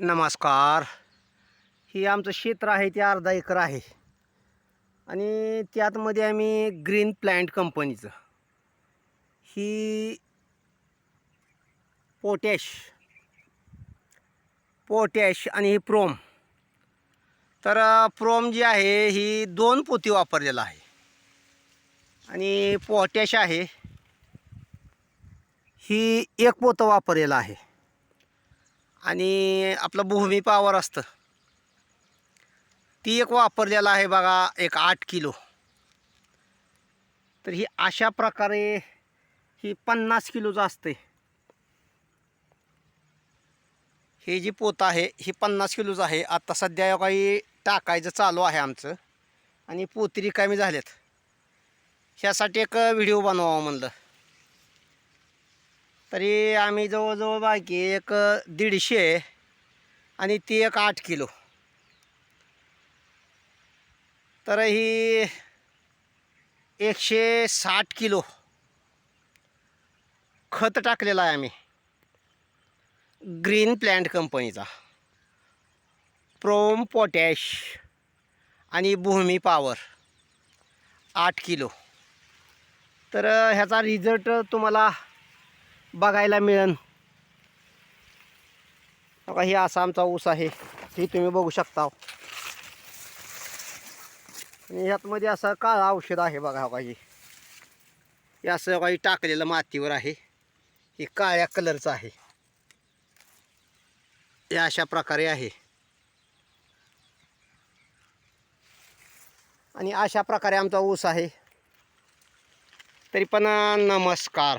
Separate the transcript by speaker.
Speaker 1: नमस्कार. ही आमचं क्षेत्र आहे ते अर्धा एकर आहे. आणि त्यातमध्ये आम्ही ग्रीन प्लॅन्ट कंपनीचं. ही पोटॅश पोटॅश आणि ही प्रोम. तर प्रोम जी आहे ही दोन पोती वापरलेलं आहे. आणि पोटॅश आहे ही एक पोतं वापरलेलं आहे. आणि आपलं भूमी पावर असतं. ती एक वापरलेलं आहे बघा एक आठ किलो. तर ही अशा प्रकारे ही पन्नास किलोचं असते हे जी पोतं आहे ही पन्नास किलोचं आहे. आता सध्या काही टाकायचं चालू आहे आमचं. आणि पोती रिकामी झाल्यात ह्यासाठी एक व्हिडिओ बनवावा म्हणलं. तरी आम्ही जवळजवळ बाकी एक दीडशे आणि ती एक आठ किलो. तर ही एकशे साठ किलो खत टाकलेला आहे आम्ही. ग्रीन प्लॅन्ट कंपनीचा. प्रोम पोटॅश आणि भूमी पॉवर आठ किलो. तर ह्याचा रिझल्ट तुम्हाला बघायला मिळेल बघा हे असा आमचा ऊस आहे. हे तुम्ही बघू शकता. आणि ह्यातमध्ये असं काळा औषध आहे बघा हो. काही हे असं काही टाकलेलं मातीवर आहे. हे काळ्या कलरचं आहे. हे अशा प्रकारे आहे. आणि अशा प्रकारे आमचा ऊस आहे. तरी पण नमस्कार.